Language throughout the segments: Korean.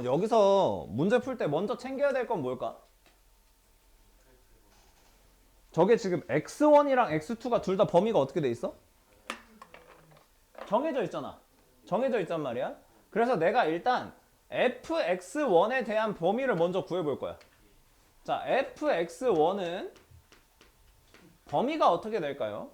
그럼 여기서 문제 풀 때 먼저 챙겨야 될 건 뭘까? 저게 지금 x1이랑 x2가 둘 다 범위가 어떻게 돼 있어? 정해져 있잖아. 정해져 있단 말이야. 그래서 내가 일단 fx1에 대한 범위를 먼저 구해 볼 거야. 자, fx1은 범위가 어떻게 될까요?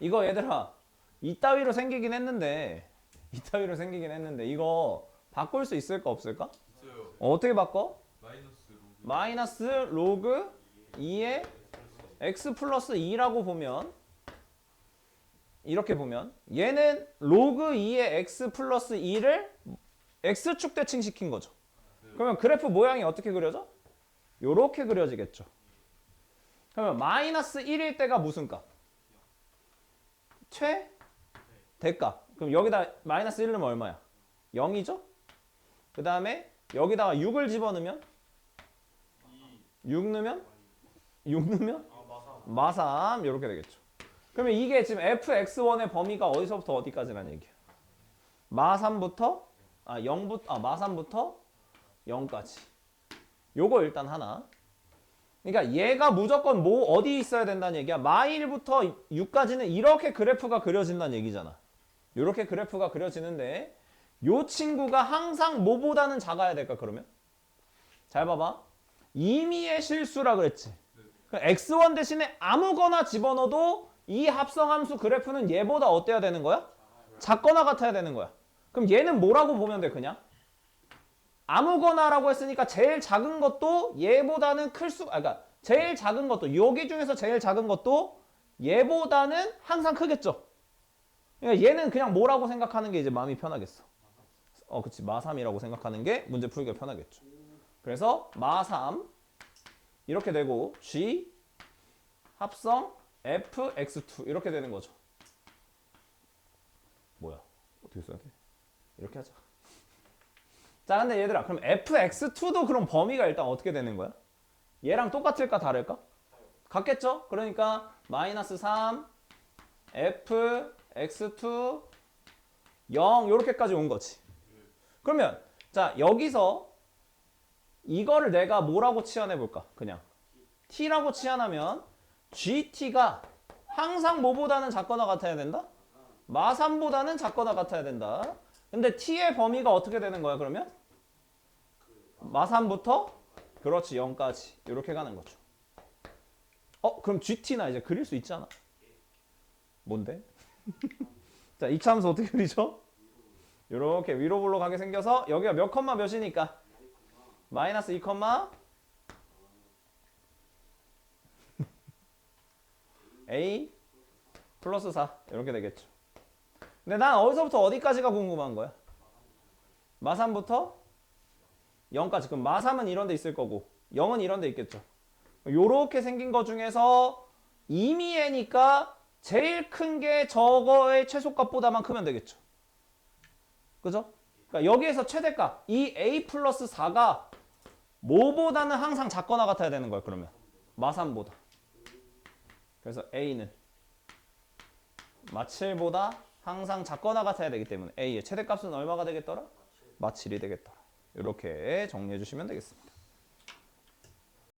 이거 얘들아 이따위로 생기긴 했는데 이따위로 생기긴 했는데 이거 바꿀 수 있을까 없을까? 있어요. 어, 어떻게 바꿔? 마이너스 로그. 마이너스 로그 2의 x 플러스 2라고 보면 이렇게 보면 얘는 로그 2의 x 플러스 2를 x축 대칭시킨 거죠. 그러면 그래프 모양이 어떻게 그려져? 요렇게 그려지겠죠. 그러면 마이너스 1일 때가 무슨 값? 최? 대값. 그럼 여기다 마이너스 1 넣으면 얼마야? 0이죠? 그 다음에 여기다가 6을 집어넣으면 6 넣으면 6 넣으면 마삼 이렇게 되겠죠. 그러면 이게 지금 fx1의 범위가 어디서부터 어디까지라는 얘기야? 마3부터 아 0부터 아 마3부터 0까지. 요거 일단 하나. 그러니까 얘가 무조건 뭐 어디 있어야 된다는 얘기야. 마1부터 6까지는 이렇게 그래프가 그려진다는 얘기잖아. 이렇게 그래프가 그려지는데 요 친구가 항상 뭐보다는 작아야 될까 그러면? 잘 봐봐. 임의의 실수라 그랬지. 그 x1 대신에 아무거나 집어넣어도 이 합성함수 그래프는 얘보다 어때야 되는 거야? 작거나 같아야 되는 거야. 그럼 얘는 뭐라고 보면 돼 그냥? 아무거나라고 했으니까 제일 작은 것도 얘보다는 클 수, 아, 그러니까 제일 작은 것도 여기 중에서 제일 작은 것도 얘보다는 항상 크겠죠. 그러니까 얘는 그냥 뭐라고 생각하는 게 이제 마음이 편하겠어. 어, 그치 마3이라고 생각하는 게 문제 풀기가 편하겠죠. 그래서 마3 이렇게 되고 G 합성 F X2 이렇게 되는 거죠. 뭐야? 어떻게 써야 돼? 이렇게 하자. 자, 근데 얘들아, 그럼 fx2도 그럼 범위가 일단 어떻게 되는 거야? 얘랑 똑같을까 다를까? 같겠죠? 그러니까 마이너스 3 f x2 0 요렇게까지 온 거지. 그러면 자, 여기서 이거를 내가 뭐라고 치환해 볼까? 그냥 t라고 치환하면 gt가 항상 뭐보다는 작거나 같아야 된다? 마3보다는 작거나 같아야 된다. 근데 t의 범위가 어떻게 되는 거야, 그러면? 마3부터 그렇지, 0까지. 이렇게 가는 거죠. 어, 그럼 gt나 이제 그릴 수 있잖아. 뭔데? 자, 이 참수 어떻게 그리죠? 이렇게 위로 올라가게 생겨서 여기가 몇 컴마 몇이니까? 마이너스 2 컴마 a 플러스 4 이렇게 되겠죠. 근데 난 어디서부터 어디까지가 궁금한 거야? 마3부터 0까지. 그럼 마3은 이런 데 있을 거고 0은 이런 데 있겠죠. 요렇게 생긴 거 중에서 임의애니까 제일 큰 게 저거의 최소값보다만 크면 되겠죠. 그죠? 그러니까 여기에서 최대값 이 a 플러스 4가 뭐보다는 항상 작거나 같아야 되는 거야 그러면 마3보다. 그래서 a는 마7보다 항상 작거나 같아야 되기 때문에 a의 최대값은 얼마가 되겠더라? 마7이 되겠더라. 이렇게 정리해 주시면 되겠습니다.